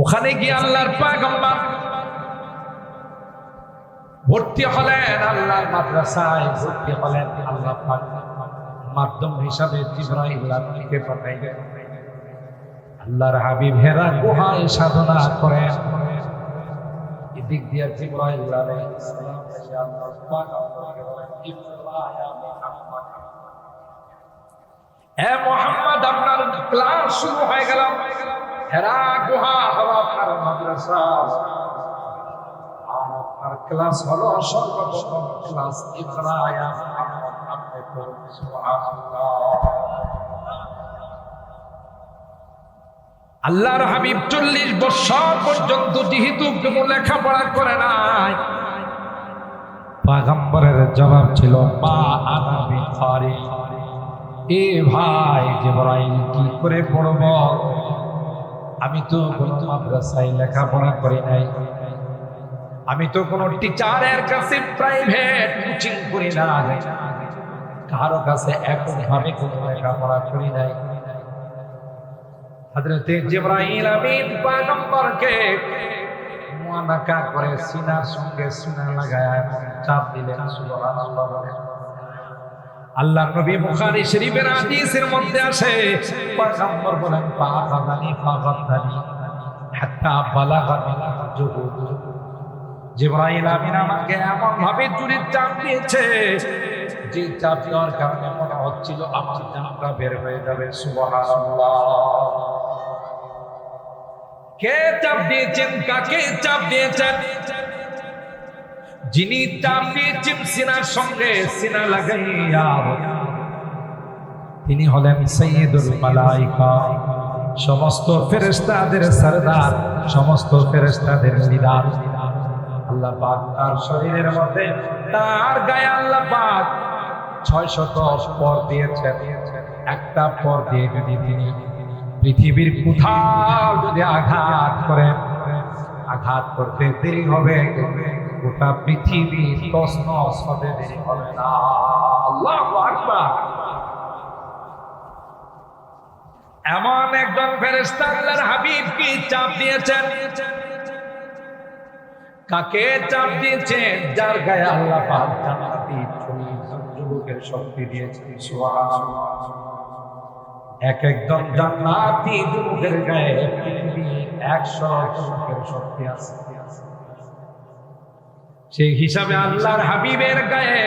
ওখানে গিয়ে আল্লাহর পাগম্বার। ভর্তি হলেন আল্লাহর মাদ্রাসায় ভর্তি হলেন আল্লাহ পাক। মাধ্যম হিসাবে জিব্রাইলকে পাঠাইলেন। আল্লাহর হাবিব হেরা গুহায় সাধনা করেন। এদিক দিয়ে জিব্রাইল আলাইহিস সালাম এসে আল্লাহর পাক আমাকে বলেন, "ইকরা ইয়া মুহাম্মদ।" মোহাম্মদ আপনার ক্লাস শুরু হয়ে গেল। হেরা গুহা মাদ্রাসা। আর ক্লাস হলো সর্বপ্রথম ক্লাস আল্লাহর হাবিব চল্লিশ বছর পর্যন্ত যেহেতু কোনো লেখাপড়া করে নাই, পাগম্বরের জবাব ছিল, মা আনা বিখারি এ ভাই যে জিবরাইল কি করে পড়ব? আমি তো কোনো মাদ্রাসায় লেখাপড়া করি নাই। আমি তো কোনো টিচারের কাছে প্রাইভেট কোচিং করি না কারও কাছে এখন ভাবে কোনো লেখাপড়া করি নাই। হযরতে জিবরাইল আমিন পয়গম্বরকে মুআনাকা করে সিনার সঙ্গে সিনা লাগায় চাপ দিলেন, সুবহানাল্লাহ বলেন। আল্লাহ নবী বুখারী শরীফের হাদিসের মধ্যে আসে পয়গম্বর বলেন পাগাদানি পাগাদানি হাত্তা বালাগানি জুহুদ। জিবরাইল আমিন আমাকে এমন ভাবে জুড়ে চাপ দিয়েছে, যে চাপ দেওয়ার কারণে মনে হচ্ছিল আমার জানটা বের হয়ে যাবে। সুবহানাল্লাহ। কে চাপ দিয়েছেন? কাকে চাপ দিয়েছেন? যিনি চাপ দিয়েছেন সিনার সঙ্গে সিনা লাগাইয়া তিনি হলেন সৈয়দুল মালাইকা। সমস্ত ফেরেশতাদের সরদার, সমস্ত ফেরেশতাদের লিডার আল্লাহ পাক তার শরীরের মধ্যে, তার গায়ে আল্লাহ পাক ছয় শত পর দিয়েছেন। একটা পর দিয়ে যদি তিনি পৃথিবীর কোথাও যদি আঘাত করেন, আঘাত করতে দেরি হবে। গোটা পৃথিবী তসনস হবে দেরি হবে না। আকবার। এমন একজন ফেরেশতা আল্লাহর হাবিবকে চাপ দিয়েছেন। কাকে চাপ দিয়েছেন? যার গায়ে আল্লাহ পাক জান্নাতি যুবকের শক্তি সুবহানাল্লাহ। এক একজন জান্নাতি যুবকের গায়ে একশো শক্তি আছে। সেই হিসাবে আল্লাহর হাবিবের গায়ে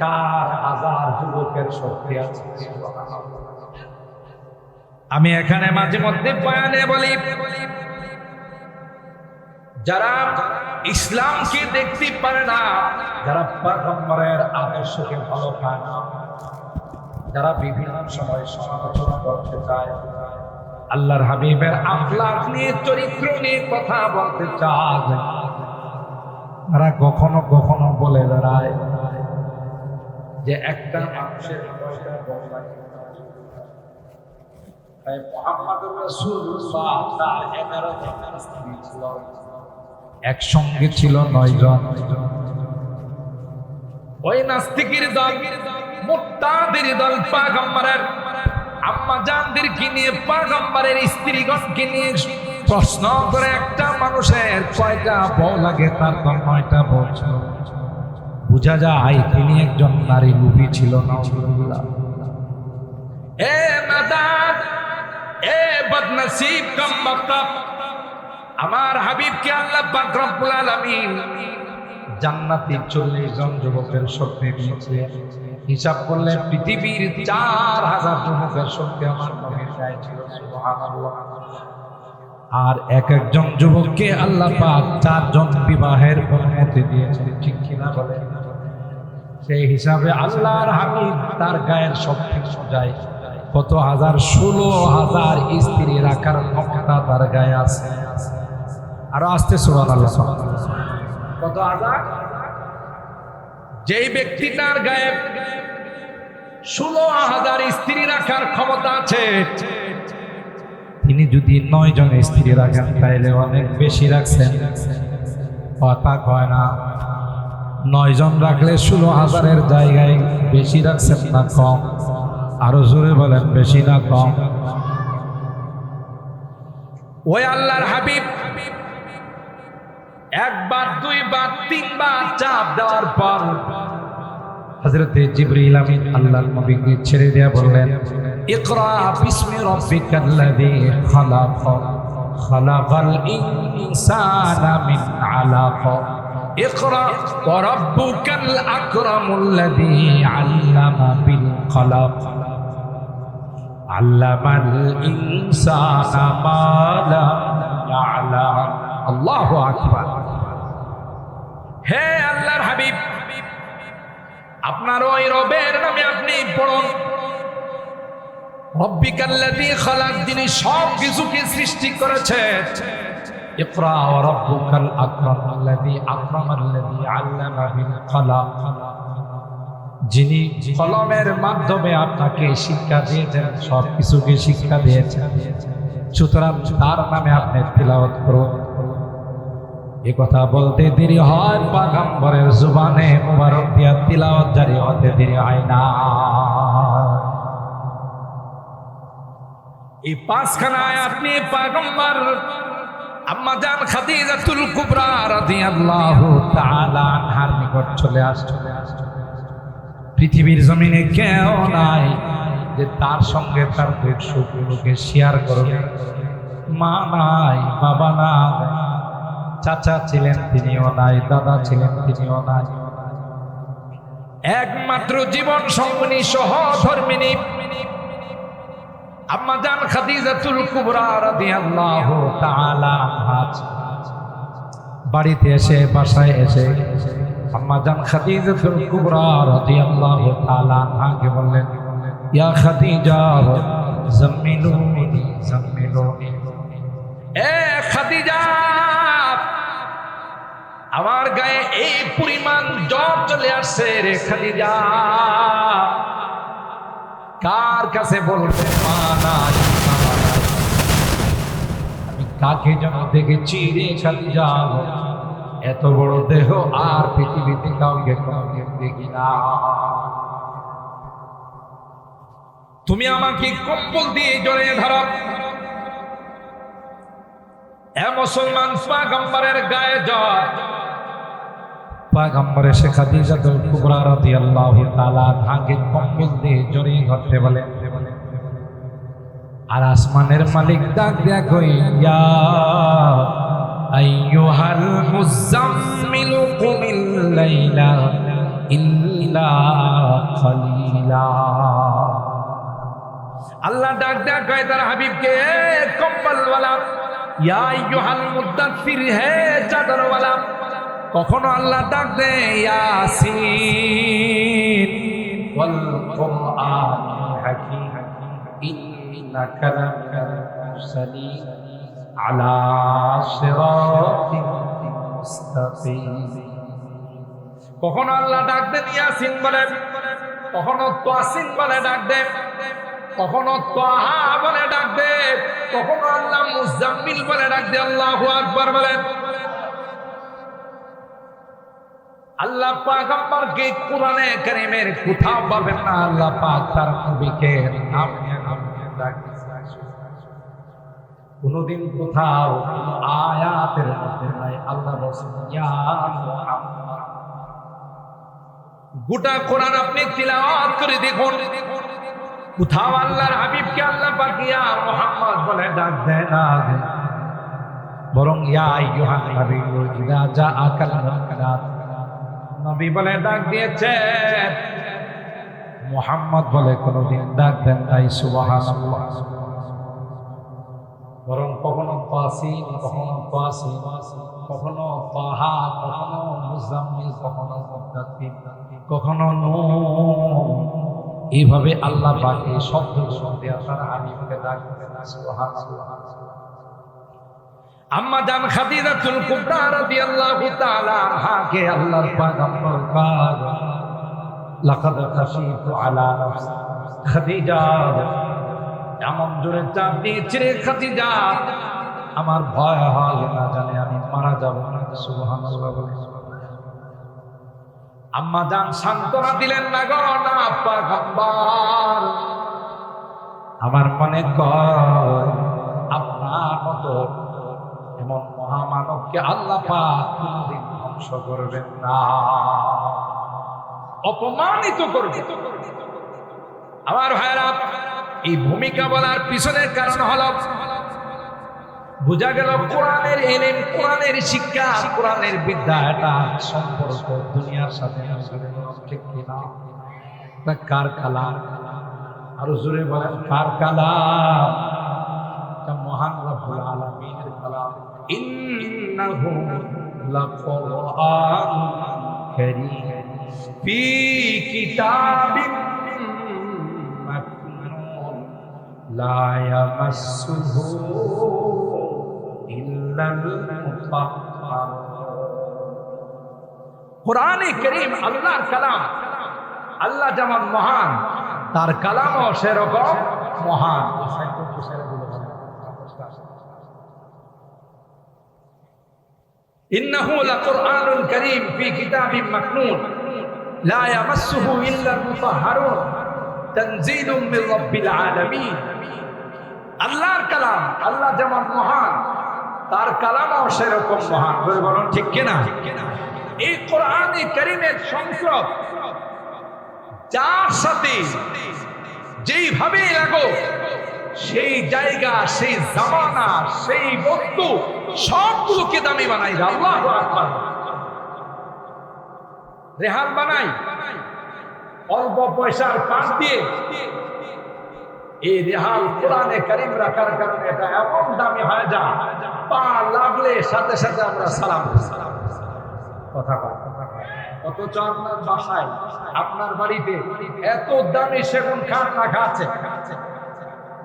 চার হাজার যুবকের শক্তি আছে। আমি এখানে মাঝে মধ্যে বয়ানে বলি, যারা ইসলামকে দেখতে পারে না, যারা পয়গম্বরের আদর্শকে ভালো পায় না, যারা বিভিন্ন সময় সমালোচনা করতে চায়, আল্লাহর হাবিবের আখলাক নিয়ে, চরিত্র নিয়ে কথা বলতে চায় তারা কখনো কখনো বলে বেড়ায় যে একটা মানুষের কয়টা বউ লাগে? তাই মুহাম্মদুর রাসূলুল্লাহ তার 11 জন স্ত্রী ছিল। একসঙ্গে ছিল নয় জন। ওই নাস্তিকের দল মুত্তাদের দল, পাগম্বরের। আম্মা জানদেরকে নিয়ে পাগম্বরের স্ত্রীগণকে নিয়ে প্রশ্ন করে একটা মানুষের কয়টা বউ লাগে তার তো নয়টা বউ ছিল বোঝা যায় তিনি একজন নারী লুপি ছিল নাউজুবিল্লাহ এ নাদাত এ বদনসিব কম মক্তব আমার হাবিবকে আল্লাহ পাক রব্বুল আলামিন জান্নাতি চল্লিশ জন যুবকের শক্তি দিয়েছে, হিসাব করলে পৃথিবীর চার হাজার যুবকের শক্তি আমার নবীর গায়ে ছিল, সুবহানাল্লাহ। আর এক একজন যুবককে আল্লাহ পাক চারজন বিবাহের অনুমতি দিয়েছে, ঠিক কিনা বলে? সেই হিসাবে আল্লাহর হাবিব তার গায়ের শক্তি সোজায় কত হাজার, ষোলো হাজার স্ত্রী রাখার ক্ষমতা তার গায়ে আছে। আরও আসতে সুবান আল্লাহ কত হাজার? যেই ব্যক্তি তার গায়ে ষোলো হাজার স্ত্রী রাখার ক্ষমতা আছে তিনি যদি নয় জন স্ত্রী রাখেন তাইলে অনেক বেশি রাখছেন। কথা কয় না নয় জন রাখলে ষোলো হাজারের জায়গায় বেশি রাখছেন না কম? আরও জোরে বলেন বেশি না কম? ওই আল্লাহর হাবিব একবার দুইবার তিনবার চাপ দেওয়ার পর হযরতে জিবরিল আমিন আল্লাহর নবীকে ছেড়ে দেয়া বললেন ইকরা বিসমি রাব্বিকাল্লাযী খালাক খালাকাল ইনসানা মিন আলাক اقرأ وربك الأكرم الذي علم بالقلم علم الإنسان ما لم يعلم الله أكبر হে আল্লাহর হাবিব আপনার ওই রবের নামে আপনি পড়ুন যিনি সব কিছুকে সৃষ্টি যিনি কলমের মাধ্যমে আপনাকে শিক্ষা দিয়েছেন, সব কিছুকে শিক্ষা দিয়েছেন। সুতরাং তার নামে আপনি তিলাওয়াত করুন। এ কথা বলতে দেরি হয়, পাগম্বরের জুবানে মুবারক দিয়া তিলাওয়াত জারি হতে দেরি হয় না। এই পাঁচখানা আয়াত নিয়ে পাগম্বর, আম্মা জান খাদিজাতুল কুবরা রাদিয়াল্লাহু তাআলা আনহার নিকট চলে আসছে। পৃথিবীর জমিনে কেউ নাই যে তার সঙ্গে তার দুঃখ সুখগুলোকে শেয়ার করবে। মা নাই, বাবা নাই, চাচা ছিলেন তিনিও নাই, দাদা ছিলেন তিনিও নাই। একমাত্র জীবন সঙ্গিনী সহ ধর্মিনী আম্মা জান খাদিজাতুল কুবরা রাদিয়াল্লাহু তাআলা বাড়িতে এসে, বাসায় এসে আম্মা জান খাদিজাতুল কুবরা রাদিয়াল্লাহু তাআলা আনহাকে বললেন, ইয়া খাদিজা জাম্মিলুনি জাম্মিলুনি এ খাদিজা, আমার গায়ে এই পরিমাণ জ্বর চলে আসছে রে খাদিজা। কার কাছে বলব আমি কাকে যেন দেখে দেখেছি রে খাদিজা এত বড় দেহ আর পৃথিবীতে কাউকে কাউকে দেখি না। তুমি আমাকে কম্বল দিয়ে জড়িয়ে ধরো। এ মুসলমান গায়ে জ্বর পাগম্বর এসে খাদিজাতুল কুবরা রাদিয়াল্লাহু তাআলা ভাগে কম্বল দিয়ে জড়িয়ে ধরতে বলে, আর আসমানের মালিক ডাক দেয়া কই, ইয়া আইয়ুহাল মুজাম্মিল কুমিল লাইলা ইল্লা কলিলা আল্লাহ ডাক দেয়া কয়, তার হাবিবকে কম্বলওয়ালা, ইয়া আইয়ুহাল মুদাথির, হে চাদরওয়ালা কখনো আল্লাহ ডাক দে আলা কখনো আল্লাহ ডাক দেন, ইয়াসিন বলে, কখনো তাসিন বলে ডাক দেন, কখনো তাহা বলে ডাক দে কখনো আল্লাহ মুজাম্মিল বলে ডাক দে আল্লাহু আকবার বলেন আল্লাহ পাক আমাকে কোরআনে কারীমের কোথাও পাবেন না। আল্লাহ পাক তার নবীকে কোনদিন কোথাও আয়াতের মধ্যে নাই। আল্লাহ মুহাম্মদ। গোটা কোরআন আপনি তিলাওয়াত করে দেখুন। কোথাও আল্লাহর হাবিবকে আল্লাহ পাক মুহাম্মদ বলে ডাক দেয় না। বরং ইয়া আইয়ুহান নাবিয়্যু ইযা জাআকাল মুনকারাত। নবী বলে ডাক দিয়েছে। মোহাম্মদ বলে কোনোদিন ডাক দেন নাই, সুবহানাল্লাহ। বরং কখনো তাসিন কখনো তাসিন কখনো তাহা, কখনো মুজাম্মিল, কখনো মুদাত্তির কখনো এইভাবে আল্লাহ পাকে শব্দ শব্দে আসার হাবিবকে ডাক সুবহানাল্লাহ। আম্মা জান খাদিজাতুল কুবরা রাদিয়াল্লাহু তাআলা আনহাকে আল্লাহর পয়গম্বর কার। লাকাদ খাশিতু আলা নাফসি। খাদিজা, এমন জোরে চাপ দিয়েছে রে খাদিজা। আমার ভয় হয় না জানে আমি মারা যাব না, সুবহানাল্লাহ বলে। আম্মা জান সান্ত্বনা দিলেন না গো, না পয়গম্বর। আমার মনে আপনার আপনার মতো এমন মহামানবকে আল্লাহ কোনদিন ধ্বংস করবেন না। অপমানিত করবে আমার ভাইরা এই ভূমিকা বলার পিছনের কারণ হলো, বোঝা গেল কোরআনের এলেন কোরআনের শিক্ষা, কোরআনের বিদ্যা এটা সম্পর্ক দুনিয়ার সাথে ঠিক কিনা। না, কার কালাম? আরও জোরে বলেন, কার এটা মহান রব্বুল ইন্নাহু লাকুরআনুন কারীম ফি কিতাবিন মাকনুন লা ইয়ামাসসুহু ইল্লাল মুতাহহারুন কোরআনে করিম আল্লাহর কালাম। আল্লাহ যেমন মহান, তার কালামও সেরকম মহান। ইন্নাহু লাকুরআনুন কারীম ফি কিতাবিন মাকনুন। লা ইয়ামাসসুহু ইল্লাল মুতাহহারুন তানজিলুম মির রাব্বিল আলামিন। আল্লাহর কালাম, আল্লাহ যেমন মহান, তার কালামও সেরকম মহান। বলে বলুন, ঠিক কিনা? এই কোরআনে করিমের সংসদ যার সাথে যেইভাবে লাগো, সেই জায়গা, সেই জামানা, সেই বস্তু সবগুলোকে দামি বানাই রেহাল বানাই, অল্প পয়সার পাশ দিয়ে এই রেহাল কোরআনে কারিম রাখার কারণে এটা এমন দামি হয়ে পা লাগলে সাথে সাথে আমরা সালাম। কথা। অথচ আপনার বাসায়, আপনার বাড়িতে এত দামি সেগুন খাট রাখা আছে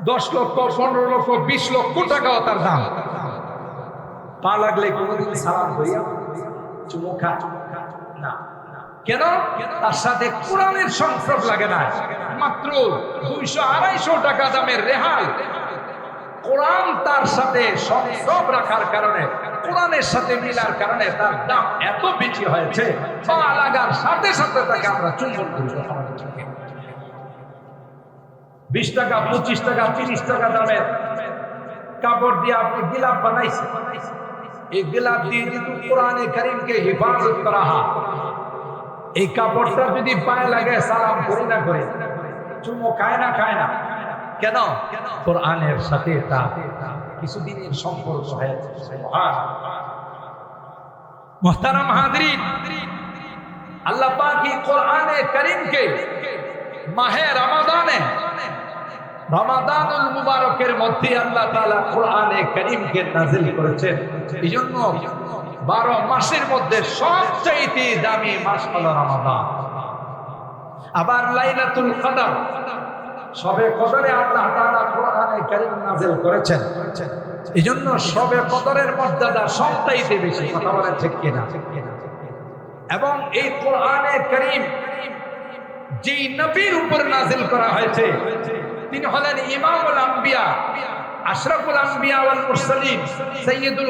দশ লক্ষ, পনেরো লক্ষ, বিশ লক্ষ টাকাও তার দাম পা লাগলে কোনোদিন সালাম হইয়া চুমু খা। না। কেন? তার সাথে কোরআনের সংস্রব লাগে না। মাত্র দুইশো আড়াইশো টাকা দামের রেহাই। কোরআন তার সাথে সংস্রব রাখার কারণে, কোরআনের সাথে মিলার কারণে তার দাম এত বেশি হয়েছে। পা লাগার সাথে সাথে তাকে আমরা চুম্বন করি বিশ টাকা, পঁচিশ টাকা, তিরিশ টাকা দামের কাপড় দিয়ে আপনি গিলাপ বানাইছেন। এই গিলাপ দিয়ে যদি কোরআনে করিমকে হেফাজত করা হয়, এই কাপড়টা যদি পায়ে লাগে সালাম করি না করে, চুমো খায় না খায় না। কেন? কোরআনের সাথে তা কিছুদিনের সম্পর্ক হয়েছে মোহতারাম হাজরিন, আল্লাহ পাক কোরআনে করিমকে মাহে রমাদানে রমাদানুল মুবারকের মধ্যে আল্লাহ তাআলা কোরআনে করিমকে নাজিল করেছেন। এই জন্য বারো মাসের মধ্যে সবচাইতে দামি মাস হলো রমাদান। আবার লাইলাতুল কদর। সবে কদরে আল্লাহ তাআলা কোরআনে কারীম নাযিল করেছেন। এজন্য সবে কদরের মর্যাদা সবচাইতে বেশি, কথা বলেন ঠিক কিনা? এবং এই কোরআনে কারীম যেই নবীর উপর নাযিল করা হয়েছে তিনি হলেন ইমামুল আম্বিয়া আশরাফুল আম্বিয়া ওয়াল মুরসালিন সাইয়্যিদুল